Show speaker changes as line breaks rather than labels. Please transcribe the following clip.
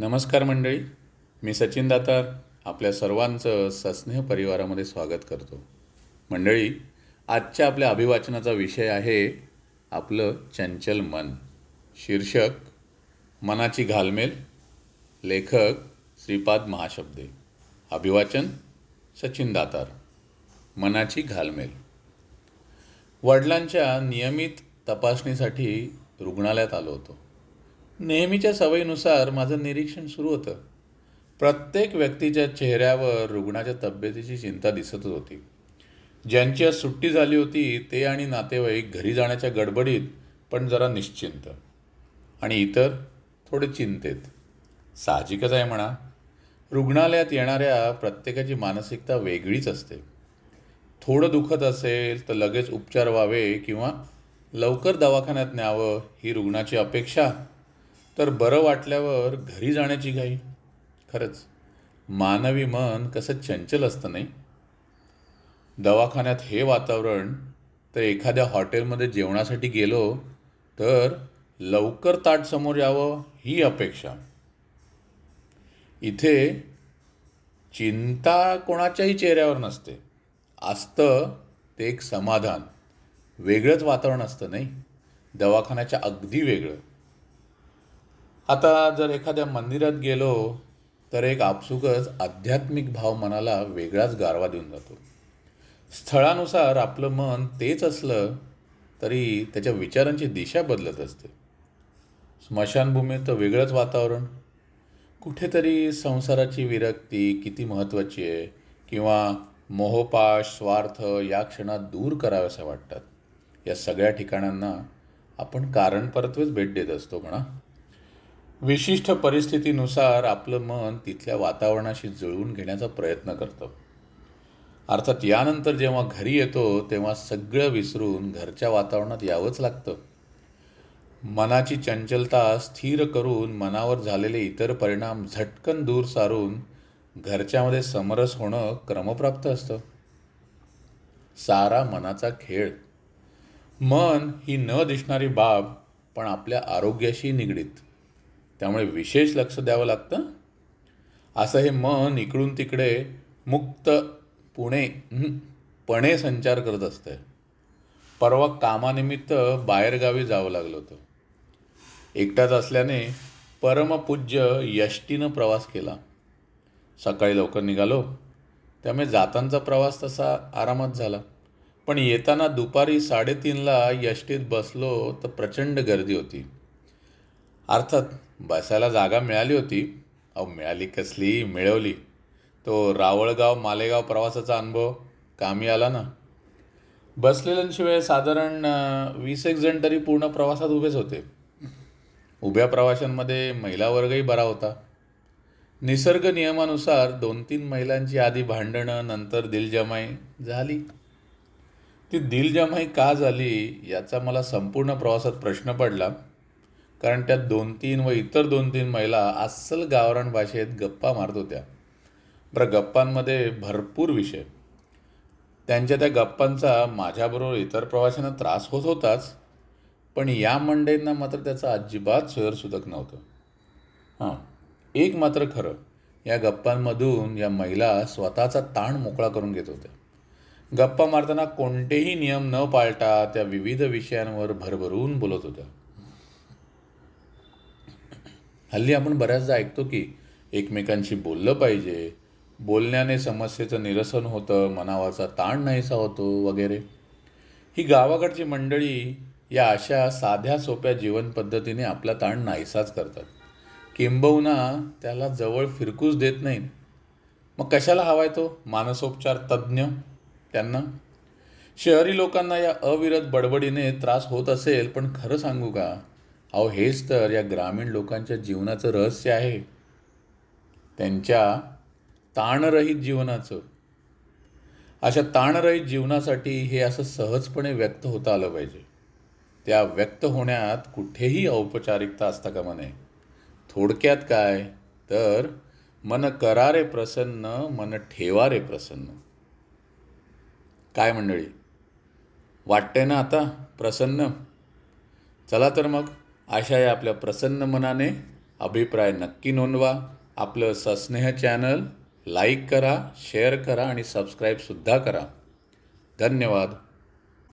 नमस्कार मंडळी मी सचिन दातार आपल्या सर्वांचं सस्नेह परिवारामध्ये स्वागत करतो. मंडळी आजच्या आपल्या अभिवाचनाचा विषय आहे आपलं चंचल मन. शीर्षक मनाची घालमेल लेखक श्रीपाद महाशब्दे. अभिवाचन सचिन दातार. मनाची घालमेल. वडिलांच्या नियमित तपासणीसाठी रुग्णालयात आलो होतो. नेहमीच्या सवयीनुसार माझं निरीक्षण सुरू होतं. प्रत्येक व्यक्तीच्या चेहऱ्यावर रुग्णाच्या तब्येतीची चिंता दिसतच होती. ज्यांची आज सुट्टी झाली होती ते आणि नातेवाईक घरी जाण्याच्या गडबडीत पण जरा निश्चिंत. आणि इतर थोडे चिंतेत. साहजिकच आहे म्हणा. रुग्णालयात येणाऱ्या प्रत्येकाची मानसिकता वेगळीच असते. थोडं दुखत असेल तर लगेच उपचार व्हावे किंवा लवकर दवाखान्यात न्यावं ही रुग्णाची अपेक्षा तर बरं वाटल्यावर घरी जाण्याची घाई. खरंच मानवी मन कसं चंचल असतं नाही? दवाखान्यात हे वातावरण तर एखाद्या हॉटेलमध्ये जेवणासाठी गेलो तर लवकर ताट समोर यावं ही अपेक्षा. इथे चिंता कोणाच्याही चेहऱ्यावर नसते. असतं ते एक समाधान. वेगळंच वातावरण असतं नाही? दवाखान्याच्या अगदी वेगळं. आता जर एखाद्या मंदिरात गेलो तर एक आपसुकच आध्यात्मिक भाव मनाला वेगळाच गारवा देऊन जातो. स्थळानुसार आपलं मन तेच असलं तरी त्याच्या विचारांची दिशा बदलत असते. स्मशानभूमीत तर वेगळंच वातावरण. कुठेतरी संसाराची विरक्ती किती महत्त्वाची आहे किंवा मोहपाश स्वार्थ या क्षणात दूर कराव्याशा वाटतात. या सगळ्या ठिकाणांना आपण कारणपरत्वेच भेट देत असतो म्हणा. विशिष्ट परिस्थितीनुसार आपलं मन तिथल्या वातावरणाशी जुळवून घेण्याचा प्रयत्न करतं. अर्थात यानंतर जेव्हा घरी येतो तेव्हा सगळं विसरून घरच्या वातावरणात यावंच लागतं. मनाची चंचलता स्थिर करून मनावर झालेले इतर परिणाम झटकन दूर सारून घरच्यामध्ये समरस होणं क्रमप्राप्त असतं. सारा मनाचा खेळ. मन ही न दिसणारी बाब पण आपल्या आरोग्याशी निगडीत. त्यामुळे विशेष लक्ष द्यावं लागतं. असं हे मन इकडून तिकडे मुक्त पुणे पणे संचार करत असतं परवा कामानिमित्त बाहेरगावी जावं लागलं होतं. एकटाच असल्याने परमपूज्य यष्टीनं प्रवास केला. सकाळी लवकर निघालो. त्यामुळे जातांचा प्रवास तसा आरामात झाला. पण येताना दुपारी साडेतीनला यष्टीत बसलो तर प्रचंड गर्दी होती. अर्थात बसायला जागा मिळाली होती. अहो मिळाली कसली? मिळवली. तो रावळगाव मालेगाव प्रवासाचा अनुभव कामी आला ना? बसलेल्यांशिवाय साधारण वीस एक जण तरी पूर्ण प्रवासात उभेच होते. उभ्या प्रवाशांमध्ये महिला वर्गही बरा होता. निसर्ग नियमानुसार दोन तीन महिलांची आधी भांडणं नंतर दिलजमाई झाली. ती दिलजमाई का झाली याचा मला संपूर्ण प्रवासात प्रश्न पडला. कारण त्या दोन तीन व इतर दोन तीन महिला अस्सल गावरान भाषेत गप्पा मारत होत्या. बरं गप्पांमध्ये भरपूर विषय. त्यांच्या त्या गप्पांचा माझ्याबरोबर इतर प्रवाशांना त्रास होत होताच पण या मंडईंना मात्र त्याचा अजिबात सोयरसुदक नव्हतं. हां एक मात्र खरं या गप्पांमधून या महिला स्वतःचा ताण मोकळा करून घेत होत्या. गप्पा मारताना कोणतेही नियम न पाळता त्या विविध विषयांवर भरभरून बोलत होत्या. हल्ली आपण बऱ्याचदा ऐकतो की एकमेकांशी बोललं पाहिजे. बोलण्याने समस्येचं निरसन होतं मनावाचा ताण नाहीसा होतो वगैरे. ही गावाकडची मंडळी या अशा साध्या सोप्या जीवन पद्धतीने आपला ताण नाहीसाच करतात. किंबहुना त्याला जवळ फिरकूच देत नाही मग कशाला हवाय तो? मानसोपचार तज्ज्ञ त्यांना? शहरी लोकांना या अविरत बडबडीने त्रास होत असेल पण खरं सांगू का? अहो हेच तर या ग्रामीण लोकांच्या जीवनाचं रहस्य आहे. त्यांच्या ताणरहित जीवनाचं. अशा ताणरहित जीवनासाठी हे असं सहजपणे व्यक्त होता आलं पाहिजे. त्या व्यक्त होण्यात कुठेही औपचारिकता असता कामा नये. थोडक्यात काय? तर मन करारे प्रसन्न मन ठेवारे प्रसन्न. काय मंडळी? वाटतंय ना आता? प्रसन्न? चला तर मग. अशा या आपल्या प्रसन्न मनाने अभिप्राय नक्की नोंदवा. आपलं सस्नेह चॅनल लाईक करा शेअर करा आणि सबस्क्राईबसुद्धा करा. धन्यवाद.